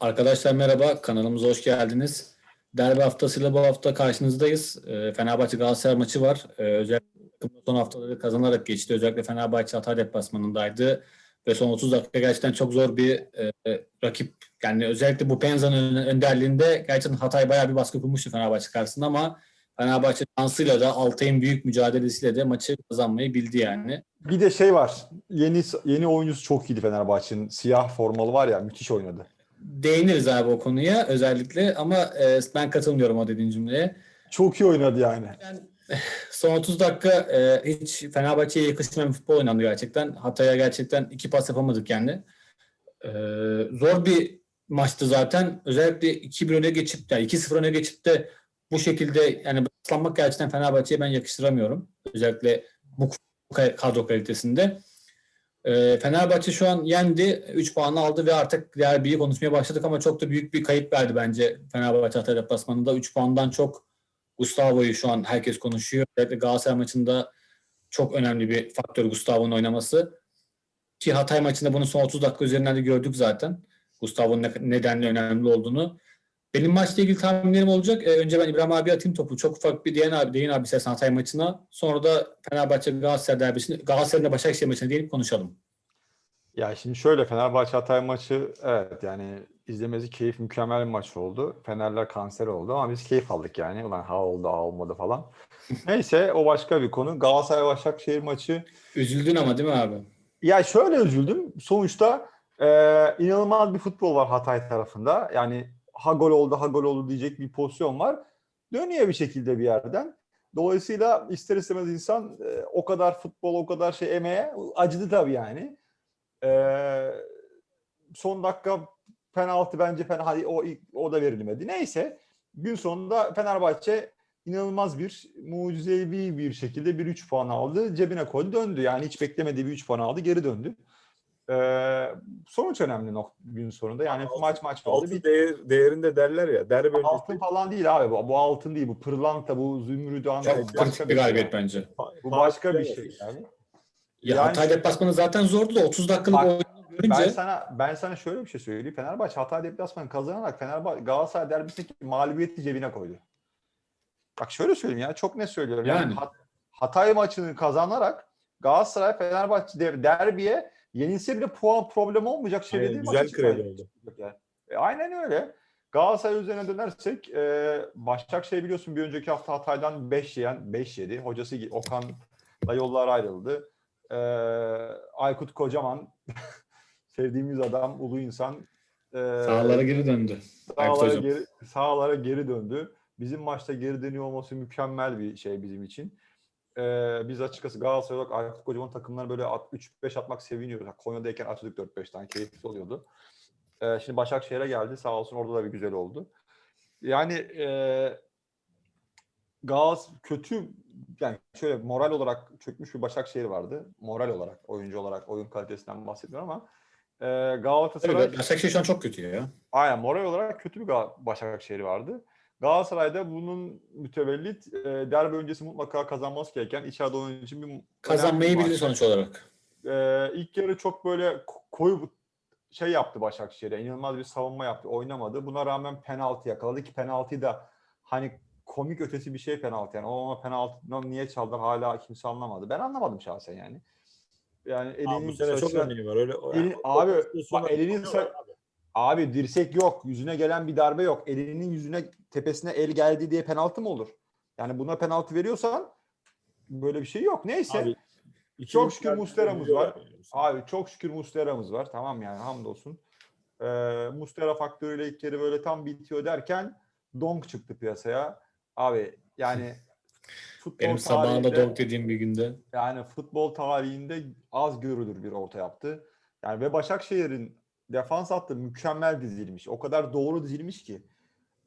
Arkadaşlar merhaba, kanalımıza hoş geldiniz. Derbi haftasıyla bu hafta karşınızdayız. Ee, Fenerbahçe Galatasaray maçı var. Ee, özellikle son haftaları kazanarak geçti. Özellikle Fenerbahçe Hatay deplasmanındaydı. Ve son 30 dakika gerçekten çok zor bir e, rakip. Yani özellikle bu Penza'nın önderliğinde gerçekten Hatay bayağı bir baskı kurmuştu Fenerbahçe karşısında ama Fenerbahçe şansıyla da Altay'ın büyük mücadelesiyle de maçı kazanmayı bildi yani. Bir de şey var. Yeni yeni oyuncusu çok iyiydi Fenerbahçe'nin. Siyah formalı var ya müthiş oynadı. Değiniriz abi o konuya özellikle ama e, ben katılmıyorum o dediğin cümleye. Çok iyi oynadı yani. Yani son 30 dakika e, hiç Fenerbahçe'ye yakışmayan futbol oynandı gerçekten. Hatay'a gerçekten iki pas yapamadık yani. E, zor bir maçtı zaten. Özellikle 2-1 öne geçip yani 2-0 öne geçip de bu şekilde yani ıslanmak gerçekten Fenerbahçe'ye ben yakıştıramıyorum. Özellikle bu kadro kalitesinde. E, Fenerbahçe şu an yendi. 3 puanı aldı ve artık derbiyi konuşmaya başladık ama çok da büyük bir kayıp verdi bence Fenerbahçe Hatay deplasmanında. 3 puandan çok Gustavo'yu şu an herkes konuşuyor. Özellikle Galatasaray maçında çok önemli bir faktör Gustavo'nun oynaması. Ki Hatay maçında bunu son 30 dakika üzerinden de gördük zaten. Gustavo'nun ne, nedenle önemli olduğunu. Benim maçla ilgili tahminlerim olacak. Ee, önce ben İbrahim abi atayım topu. Çok ufak bir değin abi, değin abi sen Hatay maçına. Sonra da Fenerbahçe Galatasaray derbisini, Galatasaray'ın da Başakşehir maçına değinip konuşalım. Ya şimdi şöyle Fenerbahçe Hatay maçı evet yani izlemesi keyif mükemmel bir maç oldu. Fenerler kanser oldu ama biz keyif aldık yani. Ulan ha oldu ha olmadı falan. Neyse o başka bir konu. Galatasaray Başakşehir maçı. Üzüldün ama değil mi abi? Ya şöyle üzüldüm. Sonuçta e, inanılmaz bir futbol var Hatay tarafında. Yani ha gol oldu ha gol oldu diyecek bir pozisyon var. Dönüyor bir şekilde bir yerden. Dolayısıyla ister istemez insan e, o kadar futbol, o kadar şey emeğe acıdı tabii yani. E, son dakika penaltı bence hadi o, o da verilmedi. Neyse gün sonunda Fenerbahçe inanılmaz bir mucizevi bir şekilde bir 3 puan aldı. Cebine koydu döndü. Yani hiç beklemediği bir 3 puan aldı geri döndü. Ee, sonuç önemli nok- gün sonunda. Yani Altın- maç maç oldu. Altın Bir, değer, değerinde derler ya. Derbi altın öncesi falan değil abi. Bu, bu altın değil. Bu pırlanta, bu zümrüdü Çok bu başka kritik bir bir şey. galibiyet bence. Bu başka bir şey yani. Ya Yani- Hatay deplasmanı zaten zordu da 30 dakikalık Bak, oyunu görünce Ben sana ben sana şöyle bir şey söyleyeyim. Fenerbahçe Hatay deplasmanı kazanarak Fenerbahçe Galatasaray derbisindeki mağlubiyeti cebine koydu. Bak şöyle söyleyeyim ya çok ne söylüyorum. Yani, Yani. Hat- Hatay maçını kazanarak Galatasaray Fenerbahçe der- derbiye yenilse bile puan problemi olmayacak seviyede Aynen, bir güzel kredi oldu. Yani. E, aynen öyle. Galatasaray üzerine dönersek e, Başakşehir biliyorsun bir önceki hafta Hatay'dan 5 yiyen 5 yedi. Hocası Okan'la yollar ayrıldı. E, Aykut Kocaman sevdiğimiz adam, ulu insan e, sahalara geri döndü. Sahalara geri, sahalara geri döndü. Bizim maçta geri dönüyor olması mükemmel bir şey bizim için. Ee, biz açıkçası Galatasaray olarak Aykut Kocaman takımları böyle at- 3-5 atmak seviniyoruz. Konya'dayken atıyorduk 4-5 tane keyifli oluyordu. Ee, şimdi Başakşehir'e geldi sağ olsun orada da bir güzel oldu. Yani e, Gaz kötü yani şöyle moral olarak çökmüş bir Başakşehir vardı. Moral olarak, oyuncu olarak, oyun kalitesinden bahsediyorum ama e, Galatasaray Evet, Başakşehir şu an çok kötü ya. Aynen moral olarak kötü bir Başakşehir vardı. Galatasaray'da bunun mütevellit e, derbi öncesi mutlaka kazanması gereken içeride oyun için bir Kazanmayı bildi sonuç olarak. E, ilk yarı çok böyle ko- koyu şey yaptı Başakşehir'e. İnanılmaz bir savunma yaptı. Oynamadı. Buna rağmen penaltı yakaladı ki penaltıyı da hani komik ötesi bir şey penaltı yani. O ama penaltı niye çaldılar hala kimse anlamadı. Ben anlamadım şahsen yani. Yani Abi, elinin bu sene çok örneği var. Öyle, Elin- abi, bak, elinin sa- abi. Abi dirsek yok. Yüzüne gelen bir darbe yok. Elinin yüzüne tepesine el geldi diye penaltı mı olur? Yani buna penaltı veriyorsan böyle bir şey yok. Neyse. Abi, Abi, Çok şükür biliyorlar var. yani. çok şükür Muslera'mız var. Tamam yani hamdolsun. Ee, Muslera faktörüyle ilk kere böyle tam bitiyor derken Donk çıktı piyasaya. Abi yani futbol Benim sabahında donk dediğim bir günde. yani futbol tarihinde az görülür bir orta yaptı. Yani ve Başakşehir'in defans hattı mükemmel dizilmiş. O kadar doğru dizilmiş ki.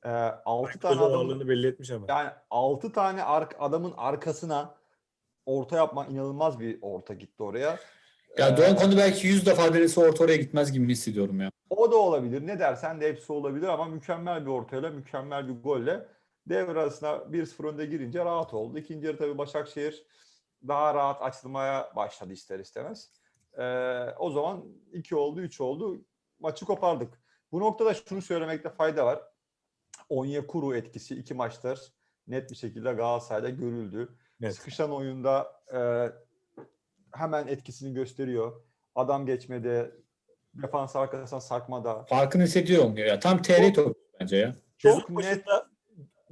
Ee, 6 Aykut tane adamın, belli etmiş ama. yani 6 tane ark, adamın arkasına orta yapmak inanılmaz bir orta gitti oraya. Ya Ee, Doğan konu belki 100 defa denese orta oraya gitmez gibi hissediyorum ya. O da olabilir. Ne dersen de hepsi olabilir ama mükemmel bir ortayla, mükemmel bir golle devre arasına 1-0 önde girince rahat oldu. İkinci yarı tabii Başakşehir daha rahat açılmaya başladı ister istemez. Ee, o zaman 2 oldu, 3 oldu. Maçı kopardık. Bu noktada şunu söylemekte fayda var. Onyekuru etkisi iki maçtır net bir şekilde Galatasaray'da görüldü. Net. Sıkışan oyunda e, hemen etkisini gösteriyor. Adam geçmede, defans arkasına sarkmada. Farkını hissediyor oynuyor ya. Tam TR top bence ya. Çok Çok net başında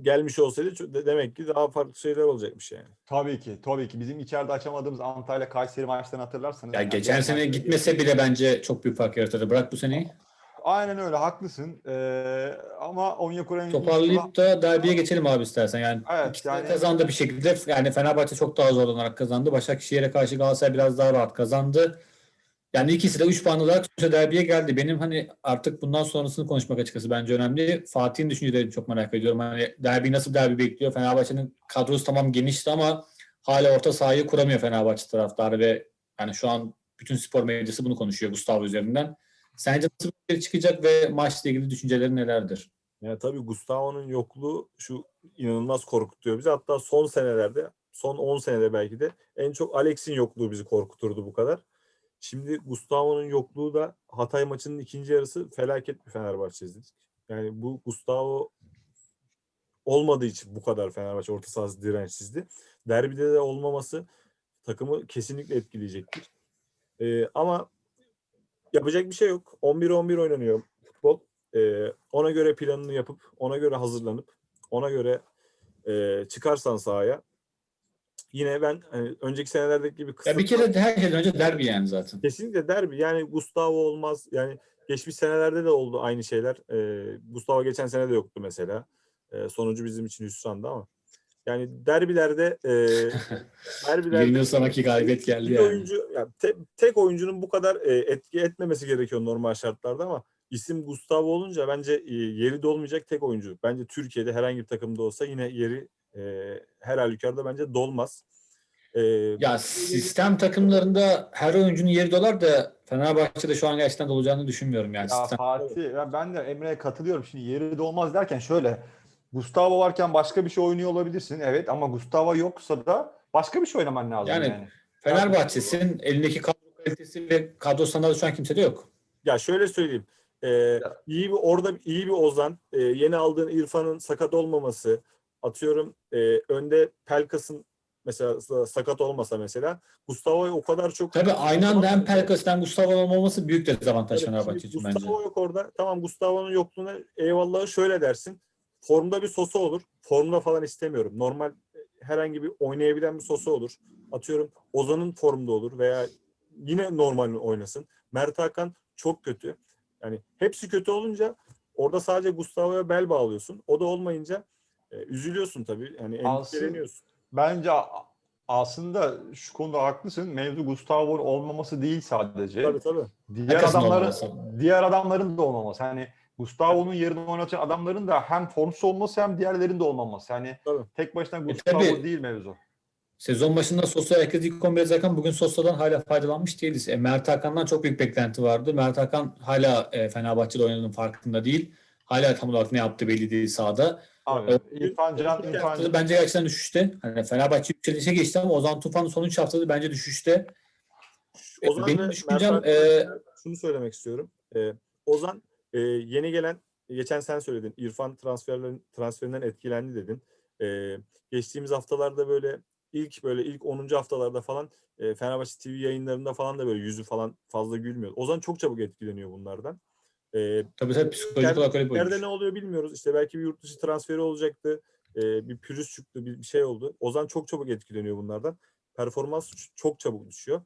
gelmiş olsaydı demek ki daha farklı şeyler olacakmış yani. Tabii ki, tabii ki. Bizim içeride açamadığımız Antalya Kayseri maçlarını hatırlarsanız. Ya yani geçen diğer sene gitmese bile bence çok büyük fark yaratırdı. Bırak bu seneyi. Aynen öyle, haklısın. Ee, ama Onyekuru'nun Toparlayıp da derbiye geçelim abi istersen. Yani Evet, yani- kazandı bir şekilde. Yani Fenerbahçe çok daha zorlanarak kazandı. Başakşehir'e karşı Galatasaray biraz daha rahat kazandı. Yani ikisi de 3 puan olarak sonuçta derbiye geldi. Benim hani artık bundan sonrasını konuşmak açıkçası bence önemli. Fatih'in düşüncelerini çok merak ediyorum. Hani derbi nasıl derbi bekliyor? Fenerbahçe'nin kadrosu tamam genişti ama hala orta sahayı kuramıyor Fenerbahçe taraftarı ve yani şu an bütün spor medyası bunu konuşuyor Gustavo üzerinden. Sence nasıl bir şey çıkacak ve maçla ilgili düşüncelerin nelerdir? Yani tabii Gustavo'nun yokluğu şu inanılmaz korkutuyor bizi. Hatta son senelerde, son 10 senede belki de en çok Alex'in yokluğu bizi korkuturdu bu kadar. Şimdi Gustavo'nun yokluğu da Hatay maçının ikinci yarısı felaket bir Fenerbahçe izledik. Yani bu Gustavo olmadığı için bu kadar Fenerbahçe orta sahası dirençsizdi. Derbide de olmaması takımı kesinlikle etkileyecektir. Ee, ama yapacak bir şey yok. 11-11 oynanıyor futbol. Ee, ona göre planını yapıp, ona göre hazırlanıp, ona göre e, çıkarsan sahaya yine ben hani önceki senelerdeki gibi kısa Ya bir kere de her şeyden önce derbi yani zaten. kesinlikle derbi. Yani Gustavo olmaz. Yani geçmiş senelerde de oldu aynı şeyler. Ee, Gustavo geçen sene de yoktu mesela. Ee, sonucu bizim için hüsrandı ama. Yani derbilerde e, derbilerde 20 yıl sonraki galibiyet geldi yani. oyuncu yani te- tek oyuncunun bu kadar e, etki etmemesi gerekiyor normal şartlarda ama isim Gustavo olunca bence e, yeri dolmayacak tek oyuncu. Bence Türkiye'de herhangi bir takımda olsa yine yeri e, her halükarda bence dolmaz. E, Ya sistem takımlarında her oyuncunun yeri dolar da Fenerbahçe'de şu an gerçekten dolacağını düşünmüyorum yani. Ya Sistem- Fatih, ya ben de Emre'ye katılıyorum. Şimdi yeri de olmaz derken şöyle. Gustavo varken başka bir şey oynuyor olabilirsin. Evet ama Gustavo yoksa da başka bir şey oynaman lazım yani. Yani- Fenerbahçe'sin elindeki kadro kalitesi ve kadro standartı şu an kimsede yok. Ya şöyle söyleyeyim. Ee, iyi bir orada iyi bir Ozan, e, yeni aldığın İrfan'ın sakat olmaması, atıyorum e, önde Pelkas'ın mesela sa- sakat olmasa mesela Gustavo'yu o kadar çok Tabii aynı anda hem Pelkas hem Gustavo'nun olmaması büyük dezavantaj Fenerbahçe için bence. Gustavo yok orada. Tamam Gustavo'nun yokluğuna eyvallahı şöyle dersin. Formda bir sosu olur. Formda falan istemiyorum. Normal e, herhangi bir oynayabilen bir sosu olur. Atıyorum Ozan'ın formda olur veya yine normal oynasın. Mert Hakan çok kötü. Yani hepsi kötü olunca orada sadece Gustavo'ya bel bağlıyorsun. O da olmayınca e, üzülüyorsun tabii. Yani endişeleniyorsun. Bence aslında şu konuda haklısın. Mevzu Gustavo'nun olmaması değil sadece. Tabii tabii. Diğer Herkesin adamların olmaması. diğer adamların da olmaması. Hani Gustavo'nun yerine oynatan adamların da hem formsuz olması hem diğerlerinin de olmaması. Yani Tabii. tek başına E Gustavo tabii. değil mevzu. Sezon başında Sosa herkes ilk 11'e zaten bugün Sosa'dan hala faydalanmış değiliz. E, Mert Hakan'dan çok büyük beklenti vardı. Mert Hakan hala e, Fenerbahçe'de oynadığının farkında değil. Hala tam olarak ne yaptığı belli değil sahada. Abi Evet. İrfan Can, İrfan haftada bence gerçekten düşüşte. Hani Fenerbahçe yükselişe geçti ama Ozan Tufan'ın son üç haftada bence düşüşte. E, Ozan Benim düşüncem e, şunu söylemek istiyorum. Ee, Ozan e, yeni gelen geçen sen söyledin. İrfan transferlerin transferinden etkilendi dedin. Ee, geçtiğimiz haftalarda böyle ilk böyle ilk 10. haftalarda falan e, Fenerbahçe TV yayınlarında falan da böyle yüzü falan fazla gülmüyor. Ozan çok çabuk etkileniyor bunlardan. Ee, tabii tabii psikolojik olarak öyle bir Nerede ne oluyor bilmiyoruz. İşte belki bir yurt dışı transferi olacaktı. Ee, bir pürüz çıktı, bir, bir şey oldu. Ozan çok çabuk etkileniyor bunlardan. Performans çok çabuk düşüyor.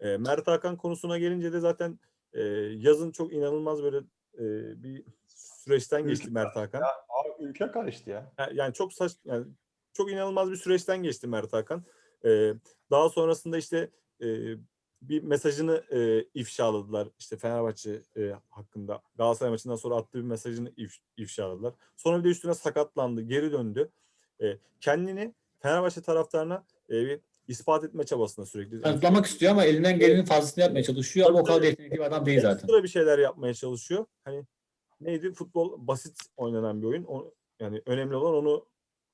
Ee, Mert Hakan konusuna gelince de zaten e, yazın çok inanılmaz böyle e, bir süreçten geçti Mert Hakan. Abi ülke karıştı ya. Yani çok saç yani çok inanılmaz bir süreçten geçti Mert Hakan. Ee, daha sonrasında işte e, bir mesajını e, ifşaladılar. İşte Fenerbahçe e, hakkında Galatasaray maçından sonra attığı bir mesajını if- ifşaladılar. Sonra bir de üstüne sakatlandı, geri döndü. E, kendini Fenerbahçe taraftarına e, bir ispat etme çabasında sürekli. Kanıtlamak istiyor ama elinden gelenin fazlasını yapmaya çalışıyor ama o kadar da yetenekli bir adam değil zaten. Ekstra bir şeyler yapmaya çalışıyor. Hani neydi? Futbol basit oynanan bir oyun. O, yani önemli olan onu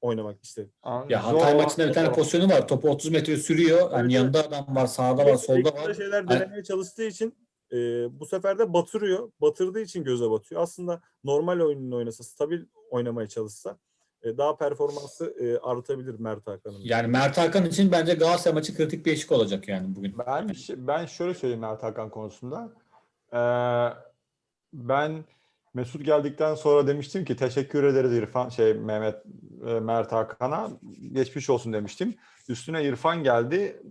oynamak işte. Ya Hatay maçında bir tane pozisyonu var. Topu 30 metre sürüyor. Yani yanında adam var, sağda var, solda var. şeyler denemeye çalıştığı için e, bu sefer de batırıyor. Batırdığı için göze batıyor. Aslında normal oyununu oynasa, stabil oynamaya çalışsa e, daha performansı e, artabilir Mert Hakan'ın. Yani Mert Hakan için bence Galatasaray maçı kritik bir eşik olacak yani bugün. Ben ben şöyle söyleyeyim Mert Hakan konusunda. Ee, ben Mesut geldikten sonra demiştim ki teşekkür ederiz İrfan şey Mehmet e, Mert Hakan'a geçmiş olsun demiştim. Üstüne İrfan geldi.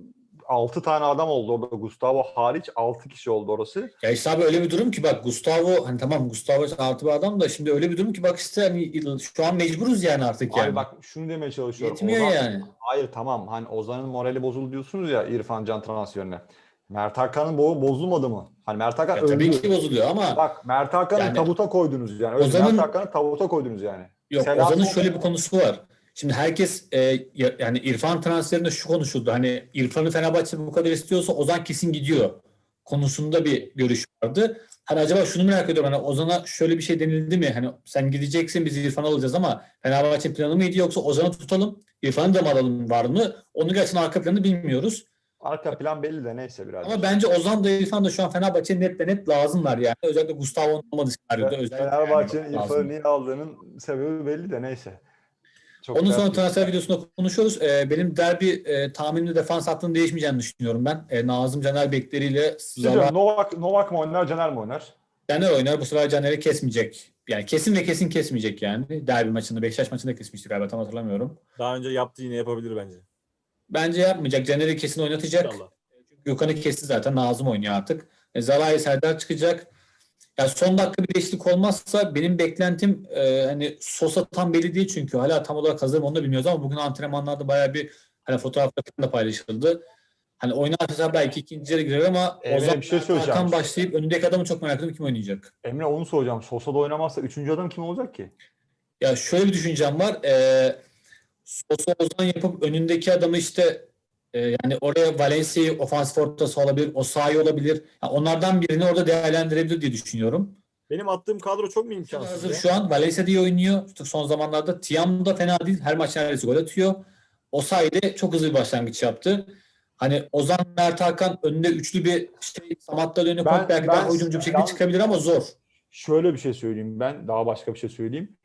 6 tane adam oldu orada Gustavo hariç 6 kişi oldu orası. Ya işte abi öyle bir durum ki bak Gustavo hani tamam Gustavo artı bir adam da şimdi öyle bir durum ki bak işte hani şu an mecburuz yani artık yani. Abi bak şunu demeye çalışıyorum. Yetmiyor Ozan- yani. Hayır tamam hani Ozan'ın morali bozuldu diyorsunuz ya İrfan Can transferine. Mert Hakan'ın bo- bozulmadı mı? Hani Mert Hakan Ya tabii öldü. ki bozuluyor ama Bak Mert Hakan'ı Yani- tabuta koydunuz yani. Öyle Ozan'ın- Mert Hakan'ı tabuta koydunuz yani. Yok Selam Ozan'ın şöyle bir konusu var. Şimdi herkes e, ya- yani İrfan transferinde şu konuşuldu. Hani İrfan'ı Fenerbahçe bu kadar istiyorsa Ozan kesin gidiyor konusunda bir görüş vardı. Hani acaba şunu merak ediyorum. Hani Ozan'a şöyle bir şey denildi mi? Hani sen gideceksin biz İrfan'ı alacağız ama Fenerbahçe planı mıydı yoksa Ozan'ı tutalım İrfan'ı da mı alalım var mı? Onu gerçekten arka planı bilmiyoruz. Arka plan belli de neyse biraz. Ama bence Ozan da İrfan da şu an Fenerbahçe'ye net ve net lazımlar yani. Özellikle Gustavo'nun olmadığı senaryoda özellikle Fenerbahçe'nin yani İrfan'ı niye aldığının sebebi belli de neyse. Çok Onun sonra değil. transfer videosunda konuşuyoruz. Ee, benim derbi e, tahminimde defans hattının değişmeyeceğini düşünüyorum ben. E, Nazım Caner bekleriyle Sizce Zala Novak, Novak mı oynar, Caner mi oynar? Caner oynar. Bu sefer Caner'i kesmeyecek. Yani kesin ve kesin kesmeyecek yani. Derbi maçında, Beşiktaş maçında kesmişti galiba tam hatırlamıyorum. Daha önce yaptı yine yapabilir bence. Bence yapmayacak. Caner'i kesin oynatacak. İnşallah. Gökhan'ı kesti zaten. Nazım oynuyor artık. E, Zalai Serdar çıkacak. Ya son dakika bir değişiklik olmazsa benim beklentim e, hani Sosa tam belli değil çünkü hala tam olarak hazır mı onu da bilmiyoruz ama bugün antrenmanlarda bayağı bir hani fotoğraflar da paylaşıldı. Hani oynarsa belki ikinci yarı girer ama Emre, Ozan bir şey söyleyeceğim. Hakan başlayıp önündeki adamı çok merak ediyorum kim oynayacak. Emre onu soracağım. Sosa da oynamazsa üçüncü adam kim olacak ki? Ya şöyle bir düşüncem var. E, Sosa Ozan yapıp önündeki adamı işte e, yani oraya Valencia'yı ofansif ortası olabilir, Osayi olabilir. Ya onlardan birini orada değerlendirebilir diye düşünüyorum. Benim attığım kadro çok mu imkansız? Hazır ya? şu an Valencia iyi oynuyor. İşte son zamanlarda Tiam da fena değil. Her maç neredeyse gol atıyor. Osayi de çok hızlı bir başlangıç yaptı. Hani Ozan Mert Hakan önünde üçlü bir şey Samat'ta dönüyor. Ben- belki ben- daha hücumcu bir şekilde ben- çıkabilir ama zor. Şöyle bir şey söyleyeyim ben. Daha başka bir şey söyleyeyim.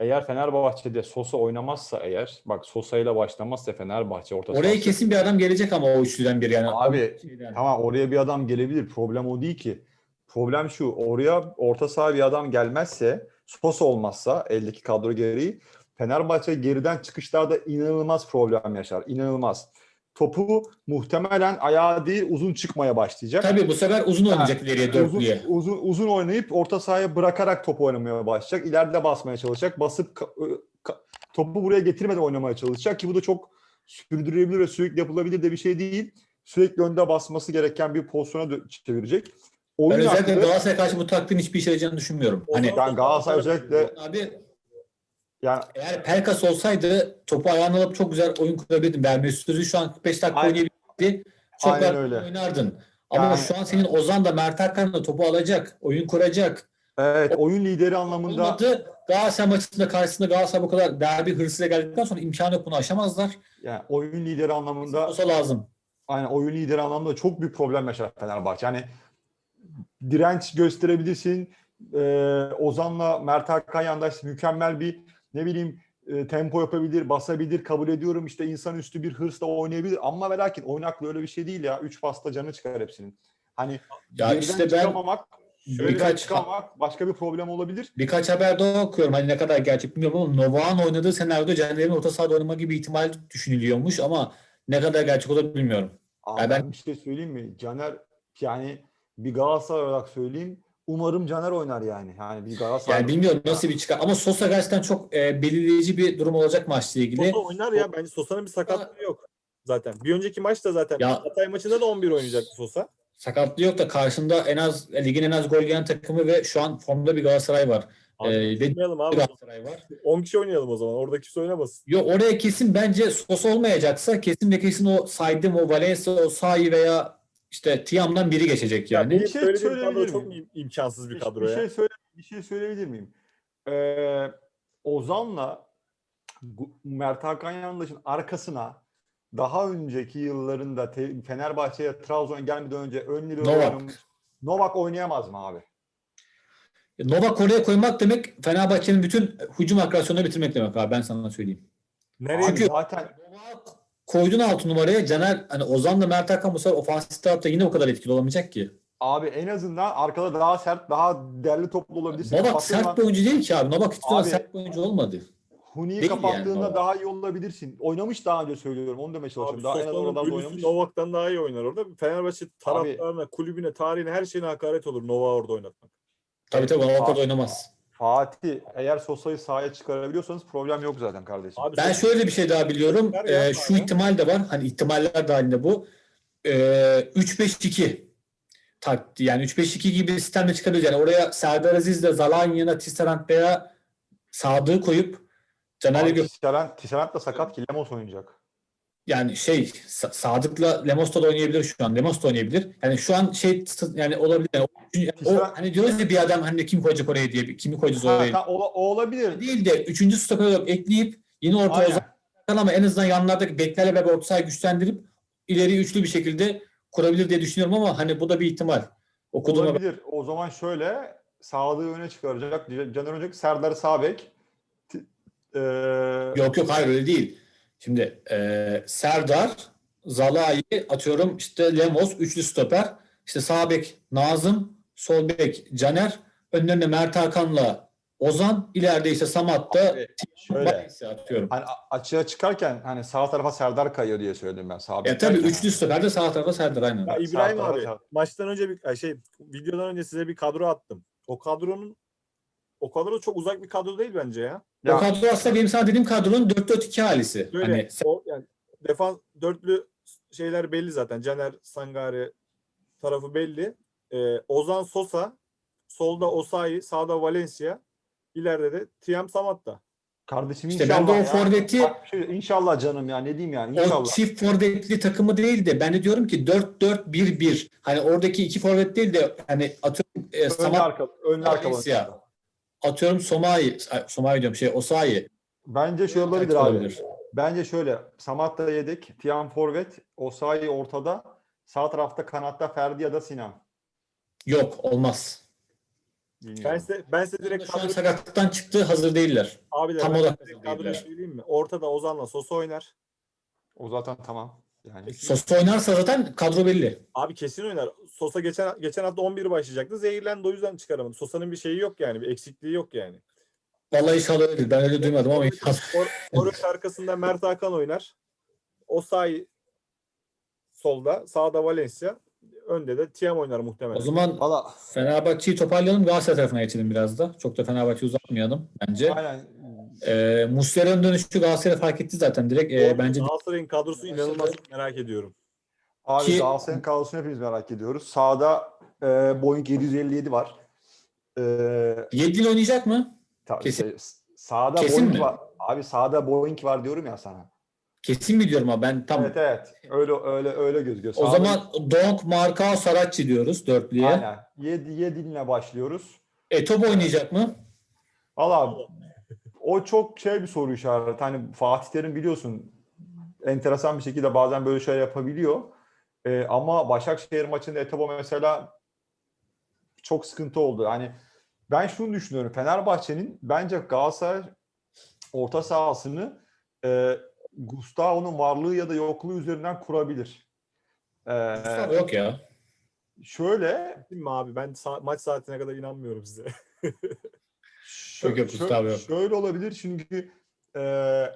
Eğer Fenerbahçe'de Sosa oynamazsa eğer, bak Sosa ile başlamazsa Fenerbahçe orta Oraya sahası- kesin bir adam gelecek ama o üçlüden biri yani. Abi, şeyden. Tamam oraya bir adam gelebilir. Problem o değil ki. Problem şu. Oraya orta saha bir adam gelmezse, Sosa olmazsa eldeki kadro gereği Fenerbahçe geriden çıkışlarda inanılmaz problem yaşar. İnanılmaz. Topu muhtemelen ayağı değil uzun çıkmaya başlayacak. Tabii bu sefer uzun oynayacak ileriye uzun, dörtlüye. uzun, uzun oynayıp orta sahaya bırakarak topu oynamaya başlayacak. İleride basmaya çalışacak. Basıp topu buraya getirmeden oynamaya çalışacak ki bu da çok sürdürülebilir ve sürekli yapılabilir de bir şey değil. Sürekli önde basması gereken bir pozisyona dö- çevirecek. Ben Oyun özellikle aklı, Galatasaray'a karşı bu taktiğin hiçbir işe yarayacağını düşünmüyorum. Hani ben Galatasaray özellikle abi yani Eğer Pelkas olsaydı topu ayağına alıp çok güzel oyun kurabilirdin. Ben Mesut Özil şu an 45 dakika Aynen. oynayabilirdi. Çok Aynen öyle. oynardın. Ama Yani- şu an senin Ozan da Mert Hakan da topu alacak. Oyun kuracak. evet oyun lideri anlamında Olmadı. Galatasaray maçında karşısında Galatasaray bu kadar derbi hırsıyla geldikten sonra imkanı yok bunu aşamazlar. yani oyun lideri anlamında Olsa lazım. Aynen oyun lideri anlamında çok büyük problem yaşar Fenerbahçe. Yani direnç gösterebilirsin. Ee, Ozan'la Mert Hakan yandaş mükemmel bir ne bileyim e, tempo yapabilir, basabilir, kabul ediyorum. İşte insanüstü bir hırsla oynayabilir. Ama ve lakin oyun aklı öyle bir şey değil ya. Üç pasta canı çıkar hepsinin. Hani Ya işte ben çıkamamak, birkaç çıkamamak başka bir problem olabilir. birkaç haber daha okuyorum. Hani ne kadar gerçek bilmiyorum ama Novak'ın oynadığı senaryoda Caner'in orta sahada oynama gibi ihtimal düşünülüyormuş ama ne kadar gerçek olur bilmiyorum. Ama Ya ben ben- bir şey söyleyeyim mi? Caner yani bir Galatasaray olarak söyleyeyim. Umarım Caner oynar yani. Yani bir Galatasaray Yani bilmiyorum nasıl bir çıkar ama Sosa gerçekten çok e, belirleyici bir durum olacak maçla ilgili. Sosa oynar ya. Bence Sosa'nın bir sakatlığı yok. Zaten. Bir önceki maçta zaten. Ya- Hatay maçında da 11 oynayacaktı Sosa. Sakatlığı yok da karşında en az ligin en az gol yiyen takımı ve şu an formda bir Galatasaray var. Abi, Ee, Bir abi. Galatasaray var. 10 kişi oynayalım o zaman. Orada kimse oynamasın. Yok oraya kesin bence Sosa olmayacaksa kesin ve kesin o saydığım o Valencia, o Sahi veya işte Tiam'dan biri geçecek Ya yani. benim Bir şey söylediğim söyleyebilir kadro çok miyim? im- imkansız bir Bir- kadro bir ya. şey söyle bir şey söyleyebilir miyim? Ee, Ozan'la Gu- Mert Hakan Yandaş'ın arkasına daha önceki yıllarında te- Fenerbahçe'ye Trabzon'a gelmeden önce ön libero Novak. oynamış Novak oynayamaz mı abi? Novak oraya koymak demek Fenerbahçe'nin bütün hücum akresyonunu bitirmek demek abi ben sana söyleyeyim. Nereye Abi Çünkü- zaten koydun altı numaraya Caner hani Ozan'la Mert Hakan bu sefer ofansif tarafta yine o kadar etkili olamayacak ki. abi en azından arkada daha sert, daha değerli toplu olabilirsin. Novak Kapattığın sert bir oyuncu değil ki abi. Novak hiç zaman Abi- sert bir oyuncu olmadı. Huni'yi Değil yani kapattığında Novak. daha iyi olabilirsin. Oynamış daha önce söylüyorum. Onu demeye Abi çalışıyorum. Daha en az Sosa'nın oralarda oynamış. Novak'tan daha iyi oynar orada. Fenerbahçe taraftarına, kulübüne, tarihine her şeyine hakaret olur Novak'ı orada oynatmak. Tabii tabii Novak orada oynamaz. Fatih eğer Sosa'yı sahaya çıkarabiliyorsanız problem yok zaten kardeşim. Abi Ben şöyle bir şey daha biliyorum. Ee, şu ihtimal de var. Hani ihtimaller dahilinde bu. Ee, 3-5-2 taktiği. Yani 3-5-2 gibi bir sistemle çıkabiliriz. Yani oraya Serdar Aziz'le Zalanya'na Tisserand veya Sadık'ı koyup Gök Tisserand, Tisserand da sakat ki Lemos oynayacak. Yani şey Sa- Sadık'la Lemos da oynayabilir şu an. Lemos da oynayabilir. Yani şu an şey yani olabilir. Yani o, yani o- hani diyoruz ya bir adam hani kim koyacak oraya diye kimi koyacağız Ha, oraya ta- o, o olabilir. değil de üçüncü stoper olarak ekleyip yine orta Aynen. Ozan ama en azından yanlardaki beklerle beraber orta sahayı güçlendirip ileri üçlü bir şekilde kurabilir diye düşünüyorum ama hani bu da bir ihtimal. Okuduğuma Olabilir. O zaman şöyle Sadık'ı öne çıkaracak. Caner oynayacak. Serdar Sabek. Eee, Yok yok hayır öyle değil. Şimdi e, Serdar, Zalai atıyorum işte Lemos üçlü stoper. İşte sağ bek Nazım, sol bek Caner, önlerine Mert Hakan'la Ozan, ileride ise Samat da Abi, şöyle. Atıyorum. Hani açığa çıkarken hani sağ tarafa Serdar kayıyor diye söyledim ben. Sağ Ya bek tabii üçlü stoper de sağ tarafa Serdar aynen. Ya Sağ İbrahim tarafa abi sağ- maçtan önce bir ay şey videodan önce size bir kadro attım. O kadronun o kadro çok uzak bir kadro değil bence ya. Ya- O kadro aslında benim sana dediğim kadronun 4-4-2 halisi. Böyle Hani o yani defans dörtlü şeyler belli zaten. Caner Sangare tarafı belli. Ee, Ozan Sosa, solda Osayi, sağda Valencia, ileride de Tiam Samatta. Kardeşim İşte inşallah ben de o ya. forveti- şey- inşallah canım ya ne diyeyim yani o inşallah. çift forvetli takımı değil de ben de diyorum ki 4-4-1-1. Hani oradaki iki forvet değil de hani atıyorum e, Önlü Samat arka, önlü arka Valencia. oyuncular. Atıyorum Somai, Somai diyorum şey Osayi. Bence şöyle olabilir abi. olabilir. Bence şöyle. Samatta yedek, Tiam forvet, Osayi ortada, sağ tarafta kanatta Ferdi ya da Sinan. Yok olmaz. Bilmiyorum. Ben size, ben size direkt Şu an kadro, sakatlıktan çıktı hazır değiller. abiler, tam ben olarak size kadroyu değiller. söyleyeyim mi? Ortada Ozan'la Sosa oynar. O zaten tamam. Yani Sosa oynarsa zaten kadro belli. Abi kesin oynar. Sosa geçen geçen hafta 11 başlayacaktı. Zehirlendi o yüzden çıkaramadı. Sosa'nın bir şeyi yok yani. Bir eksikliği yok yani. Vallahi inşallah öyledir. Ben öyle duymadım ama inşallah. Forvet arkasında Mert Hakan oynar. Osayi solda. Sağda Valencia. Önde de Tiam oynar muhtemelen. O zaman valla Fenerbahçe'yi toparlayalım. Galatasaray tarafına geçelim biraz da. Çok da Fenerbahçe'yi uzatmayalım bence. aynen Ee, Muslera'nın dönüşü Galatasaray fark etti zaten direkt. Doğru. bence Galatasaray'ın kadrosu inanılmaz merak ediyorum. abi Ki- Galatasaray'ın kadrosunu hepimiz merak ediyoruz. Sağda e, Boeing 757 var. E, Yedlin oynayacak mı? ta- Kesin. şey, sağda Kesin Boeing mi? var. Abi sağda Boeing var diyorum ya sana. Kesin mi diyorum ama ben tam. Evet evet. Öyle öyle öyle gözüküyor. O Sağda- zaman Donk, Marka, Saracchi diyoruz dörtlüye. aynen. 7 7 başlıyoruz. Etobo oynayacak mı? Valla o çok şey bir soru işareti. Hani Fatih Terim biliyorsun enteresan bir şekilde bazen böyle şey yapabiliyor. Ee, ama Başakşehir maçında Etebo mesela çok sıkıntı oldu. Yani ben şunu düşünüyorum. Fenerbahçe'nin bence Galatasaray orta sahasını e, Gustavo'nun varlığı ya da yokluğu üzerinden kurabilir. Ee, yok ya. şöyle Değil mi abi? Ben sa- maç saatine kadar inanmıyorum size. Şö- Yok, yok, şö- Gustavo yok. Şöyle olabilir çünkü e,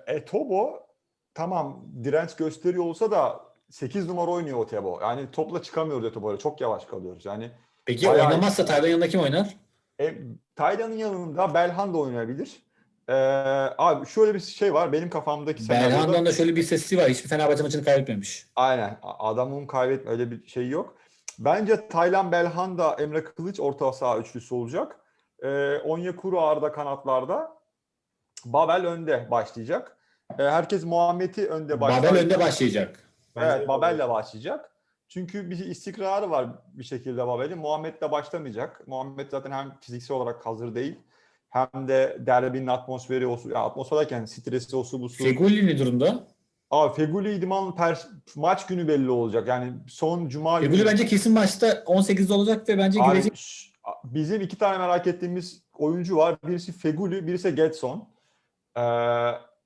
Etobo tamam direnç gösteriyor olsa da 8 numara oynuyor Otebo. Yani topla çıkamıyoruz Etobo'ya. Çok yavaş kalıyoruz. Yani Peki Bayağı- oynamazsa Taylan yanında kim oynar? e, Taylan'ın yanında Belhan da oynayabilir. E, abi şöyle bir şey var. Benim kafamdaki Belhanda'nın da şöyle bir sesi var. Hiçbir Fenerbahçe maçını kaybetmemiş. aynen adamın kaybetme öyle bir şey yok. Bence Taylan Belhan da Emre Kılıç orta saha üçlüsü olacak. E, Onyekuru Arda kanatlarda. Babel önde başlayacak. E, herkes Muhammed'i önde başlayacak. Babel önde başlayacak. Evet Babel'le başlayacak. Çünkü bir istikrarı var bir şekilde Babel'in. Muhammed'le başlamayacak. Muhammed zaten hem fiziksel olarak hazır değil hem de derbinin atmosferi olsun. Ya atmosfer derken stresi olsun bu su. Feguli ne durumda? Abi Feguli İdman pers- maç günü belli olacak. Yani son cuma Feguli bence kesin maçta 18'de olacak ve bence Abi. Bizim iki tane merak ettiğimiz oyuncu var. Birisi Feguli, birisi Getson. Ee,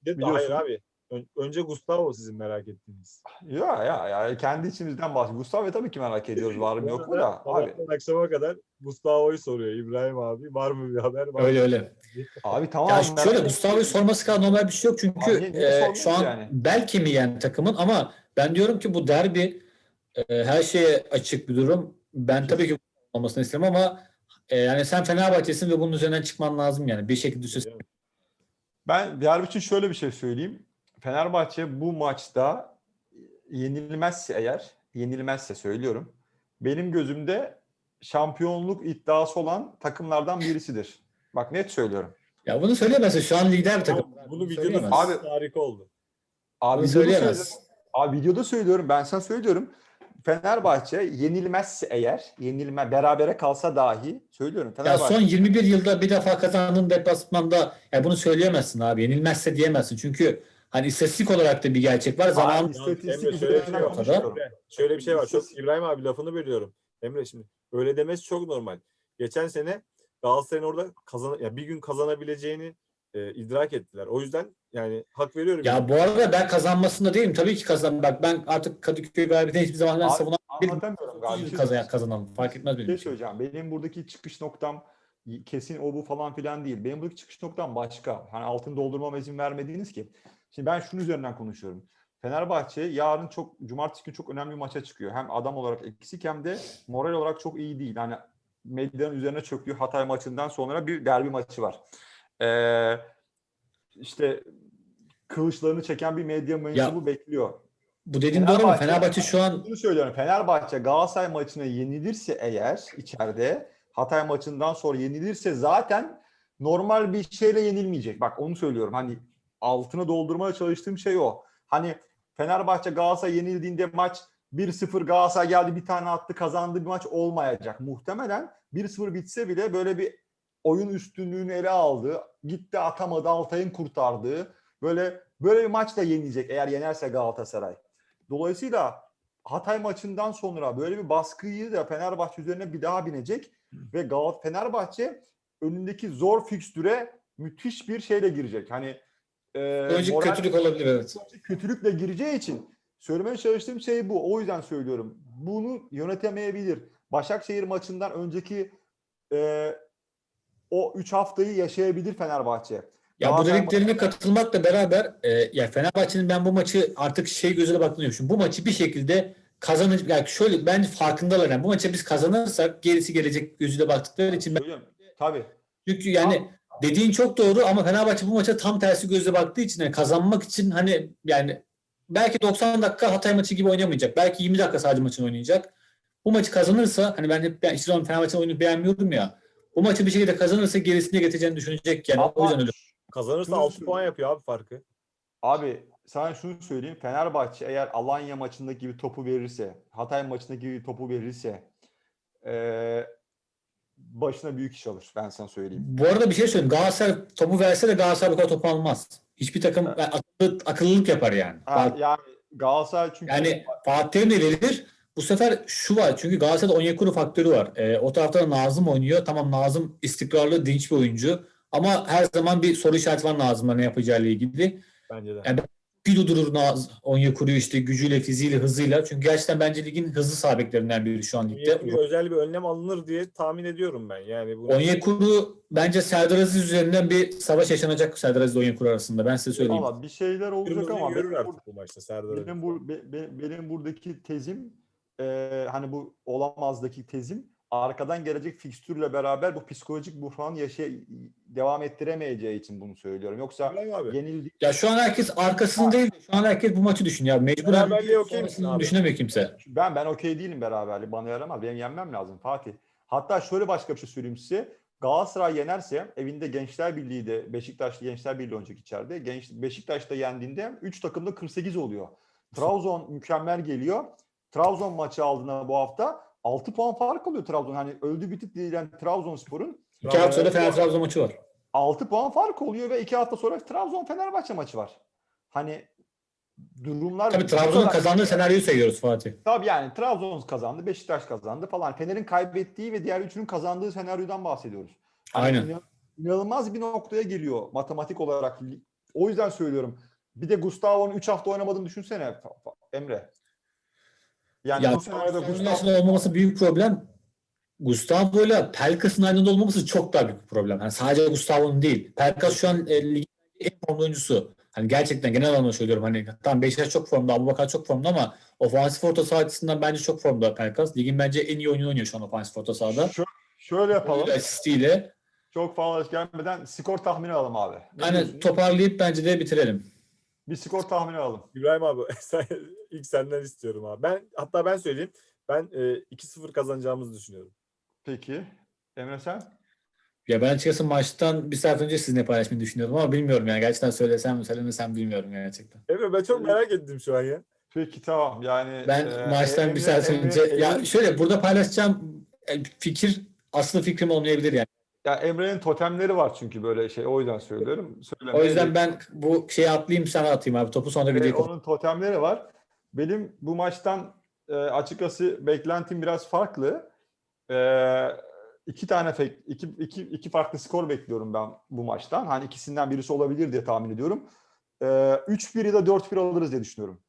biliyorsun. Hayır abi. Ön- önce Gustavo sizin merak ettiğiniz. ya ya ya kendi içimizden bahsediyoruz. Gustavo tabii ki merak ediyoruz var mı yok mu da. Abi, akşama kadar Gustavo'yu soruyor İbrahim abi. Var mı bir haber? Var mı? Öyle öyle. abi tamam. Ya merak şöyle ettim. Gustavo'yu sorması kadar normal bir şey yok çünkü Abi e, şu an yani? bel kemiği yani takımın ama ben diyorum ki bu derbi e, her şeye açık bir durum. Ben tabii ki olmasını isterim ama e, yani sen Fenerbahçe'sin ve bunun üzerinden çıkman lazım yani bir şekilde üstesinden. Ben diğer için şöyle bir şey söyleyeyim. Fenerbahçe bu maçta yenilmezse eğer, yenilmezse söylüyorum. Benim gözümde şampiyonluk iddiası olan takımlardan birisidir. Bak net söylüyorum. Ya bunu söyleyemezsin. Şu an lider bir takım. Bunu videoda Söyleyemez. Abi- harika oldu. Abi Bunu videoda söyleyemez. Abi videoda söylüyorum. Ben sana söylüyorum. Fenerbahçe yenilmezse eğer, yenilme berabere kalsa dahi söylüyorum. Ya Fenerbahçe son 21 yılda bir defa kazandığın deplasmanda ya bunu söyleyemezsin abi. Yenilmezse diyemezsin. Çünkü hani istatistik olarak da bir gerçek var. Zaman Ya İstatistik Emre şöyle bir şey var. Emre, Şöyle bir şey var. Çok İbrahim abi lafını bölüyorum. Emre şimdi öyle demesi çok normal. Geçen sene Galatasaray'ın orada kazan ya bir gün kazanabileceğini e, idrak ettiler. O yüzden yani hak veriyorum. ya bu arada ben kazanmasında değilim. Tabii ki kazan. Bak ben artık Kadıköy galibiyetini hiçbir zaman ben savunan. Anlatamıyorum galiba. Bir şey Kazan, kazanalım. Fark etmez benim şey söyleyeceğim. Benim buradaki çıkış noktam kesin o bu falan filan değil. Benim buradaki çıkış noktam başka. Hani altını doldurmama izin vermediğiniz ki. Şimdi ben şunun üzerinden konuşuyorum. Fenerbahçe yarın çok cumartesi günü çok önemli bir maça çıkıyor. Hem adam olarak eksik hem de moral olarak çok iyi değil. Yani medyanın üzerine çöktüğü Hatay maçından sonra bir derbi maçı var. Ee, işte kılıçlarını çeken bir medya mensubu bekliyor. Bu dediğin doğru mu? Fenerbahçe- Fenerbahçe şu an Bunu söylüyorum. Fenerbahçe Galatasaray maçına yenilirse eğer içeride Hatay maçından sonra yenilirse zaten normal bir şeyle yenilmeyecek. Bak onu söylüyorum. Hani altını doldurmaya çalıştığım şey o. Hani Fenerbahçe Galatasaray yenildiğinde maç 1-0 Galatasaray geldi bir tane attı kazandı bir maç olmayacak. Muhtemelen 1-0 bitse bile böyle bir oyun üstünlüğünü ele aldı. Gitti atamadı Altay'ın kurtardığı. Böyle böyle bir maçla yenilecek eğer yenerse Galatasaray. Dolayısıyla Hatay maçından sonra böyle bir baskıyı da Fenerbahçe üzerine bir daha binecek ve Galat Fenerbahçe önündeki zor fikstüre müthiş bir şeyle girecek. Hani e, psikolojik moral- kötülük olabilir evet. kötülükle gireceği için söylemeye çalıştığım şey bu. O yüzden söylüyorum. Bunu yönetemeyebilir. Başakşehir maçından önceki e, o 3 haftayı yaşayabilir Fenerbahçe. Ya bu dediklerine katılmakla beraber e, ya Fenerbahçe'nin ben bu maçı artık şey gözüyle baktığını düşünüyorum. Bu maçı bir şekilde kazanır. Yani şöyle bence farkındalar. Yani bu maçı biz kazanırsak gerisi gelecek gözüyle baktıkları için ben. Tabii. çünkü yani dediğin çok doğru ama Fenerbahçe bu maça tam tersi gözle baktığı için yani kazanmak için hani yani belki 90 dakika Hatay maçı gibi oynamayacak. Belki 20 dakika sadece maçını oynayacak. Bu maçı kazanırsa hani ben hep ben işte Fenerbahçe'nin oyunu beğenmiyordum ya. Bu maçı bir şekilde kazanırsa gerisini getireceğini düşünecek yani. o Ama yüzden öyle. Kazanırsa Şunu 6 söyleyeyim. puan yapıyor abi farkı. Abi sana şunu söyleyeyim. Fenerbahçe eğer Alanya maçındaki gibi topu verirse, Hatay maçındaki gibi topu verirse eee, başına büyük iş alır. Ben sana söyleyeyim. Bu arada bir şey söyleyeyim. Galatasaray topu verse de Galatasaray bu kadar topu almaz. Hiçbir takım akıllı, akıllılık yapar yani. Ha, yani Galatasaray çünkü Yani Fatih Terim de verilir. Bu sefer şu var. Çünkü Galatasaray'da Onyekuru faktörü var. Ee, o tarafta da Nazım oynuyor. Tamam Nazım istikrarlı, dinç bir oyuncu. Ama her zaman bir soru işareti var Nazım'la ne yapacağıyla ilgili. Bence de. Yani bir durur Naz, Onyekuru'yu işte gücüyle, fiziğiyle, hızıyla. Çünkü gerçekten bence ligin hızlı sağ beklerinden biri şu an ligde. Bir özel bir önlem alınır diye tahmin ediyorum ben. Yani bu Onyekuru bence Serdar Aziz üzerinden bir savaş yaşanacak Serdar Aziz Onyekuru arasında. Ben size söyleyeyim. Valla bir şeyler olacak kırmızıyı ama görür benim, artık bu maçta Serdar Aziz. benim, bu, be- be- benim buradaki tezim eee, hani bu olamazdaki tezim arkadan gelecek fikstürle beraber bu psikolojik buhranı yaşay devam ettiremeyeceği için bunu söylüyorum. Yoksa yenildi Ya şu an herkes arkasını değil, şu an herkes bu maçı düşünüyor. Mecburen Beraberliğe okey misin abi? düşünemiyor kimse. Ben ben okey değilim beraberlik. Bana yaramaz. Benim yenmem lazım Fatih. Hatta şöyle başka bir şey söyleyeyim size. Galatasaray yenerse evinde Gençler Birliği de Beşiktaşlı Gençler Birliği oynayacak içeride. Genç, Beşiktaş'ta yendiğinde 3 takımda 48 oluyor. Trabzon mükemmel geliyor. Trabzon maçı aldığında bu hafta 6 puan fark oluyor Trabzon. Hani öldü bitip diyen Trabzonspor'un İki hafta sonra Fener Trabzon maçı var. 6 puan fark oluyor ve 2 hafta sonra Trabzon Fenerbahçe maçı var. Hani durumlar Tabii Trabzon'un kazandığı senaryoyu sayıyoruz Fatih. Tabii yani Trabzon kazandı, Beşiktaş kazandı falan. Fener'in kaybettiği ve diğer üçünün kazandığı senaryodan bahsediyoruz. Hani Aynen. inan- İnanılmaz bir noktaya geliyor matematik olarak. O yüzden söylüyorum. Bir de Gustavo'nun 3 hafta oynamadığını düşünsene Emre. Yani Ya bu senaryoda Gustavo olmaması büyük problem. Gustavo ile Pelkas'ın aynı anda olmaması çok daha büyük bir problem. Yani sadece Gustavo'nun değil. Pelkas şu an e, ligin en formda oyuncusu. Hani gerçekten genel anlamda söylüyorum. Hani tamam Beşiktaş çok formda, Abubakar çok formda ama ofansif orta saha açısından bence çok formda Pelkas. Ligin bence en iyi oyunu oynuyor şu an ofansif orta sahada. Şö- şöyle yapalım. Asistiyle. Çok fazla gelmeden skor tahmini alalım abi. Ne Hani diyorsun? toparlayıp bence de bitirelim. Bir skor tahmini alalım. İbrahim abi sen, ilk senden istiyorum abi. Ben hatta ben söyleyeyim. Ben e, 2-0 kazanacağımızı düşünüyorum. Peki. Emre sen? Ya ben açıkçası maçtan bir saat önce sizinle paylaşmayı düşünüyordum ama bilmiyorum yani. Gerçekten söylesem mi söylemesem bilmiyorum gerçekten. Emre ben çok merak ettim şu an ya. Peki tamam. Yani Ben e, maçtan Emre- bir saat Emre- önce ya Emre- şöyle burada paylaşacağım e, fikir aslı fikrim olmayabilir yani. Ya Emre'nin totemleri var çünkü böyle şey. O yüzden söylüyorum. Söylemeye O yüzden ben bu şeyi atlayayım sana atayım abi topu sonra videoyu kapat- onun totemleri var. Benim bu maçtan e, açıkçası beklentim biraz farklı. E, iki tane iki, iki, iki farklı skor bekliyorum ben bu maçtan. Hani ikisinden birisi olabilir diye tahmin ediyorum. E, 3-1 ya da 4-1 alırız diye düşünüyorum.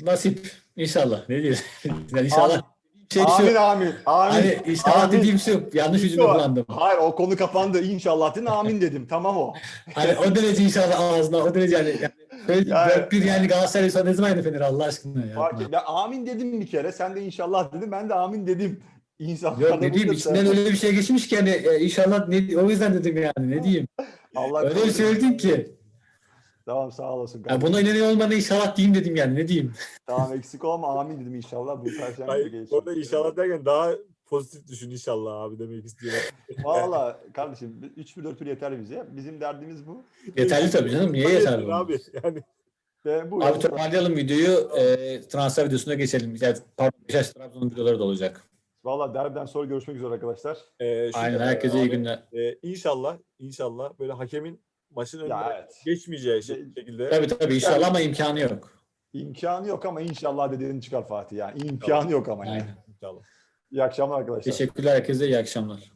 Nasip inşallah. Ne diyeyim? yani inşallah. Şey amin şu, amin. Amin. hani Amin. dediğim şu yanlış Şu ucunu an- kullandım. Hayır o konu kapandı. İnşallah dedin amin dedim. Tamam o. Hani o derece inşallah ağzına o derece yani. yani Yani- 4-1 yani Galatasaray sonra ne zaman yedi Fener Allah aşkına ya. Fark et- Ben amin dedim bir kere. Sen de inşallah dedin. Ben de amin dedim. İnşallah. Yok ne diyeyim içinden öyle bir şey geçmiş ki hani e, inşallah ne, o yüzden dedim yani ne diyeyim. Allah Öyle bir söyledin ki. Tamam sağ olasın. Ya kardeşim. buna inanıyor olmana inşallah diyeyim dedim yani ne diyeyim. Tamam eksik olma amin dedim inşallah. Bu perşembe Hayır, geçecek. orada inşallah derken daha pozitif düşün inşallah abi demek istiyorum. Valla kardeşim 3 1 4 1 yeter bize. Bizim derdimiz bu. Yeterli tabii canım niye yeterli abi. Yani Ve bu Abi toparlayalım videoyu. E, transfer videosuna geçelim. Yani, pardon Beşiktaş Trabzon'un videoları da olacak. Valla derbiden sonra görüşmek üzere arkadaşlar. e, şu Aynen herkese iyi abi. günler. E, inşallah inşallah böyle hakemin maçın önüne Ya evet. geçmeyeceği şekilde. Tabii tabii inşallah ama imkanı yok. İmkanı yok ama inşallah dediğini çıkar Fatih yani. İmkanı yok ama yani. Aynen. İnşallah. İyi akşamlar arkadaşlar. Teşekkürler herkese iyi akşamlar.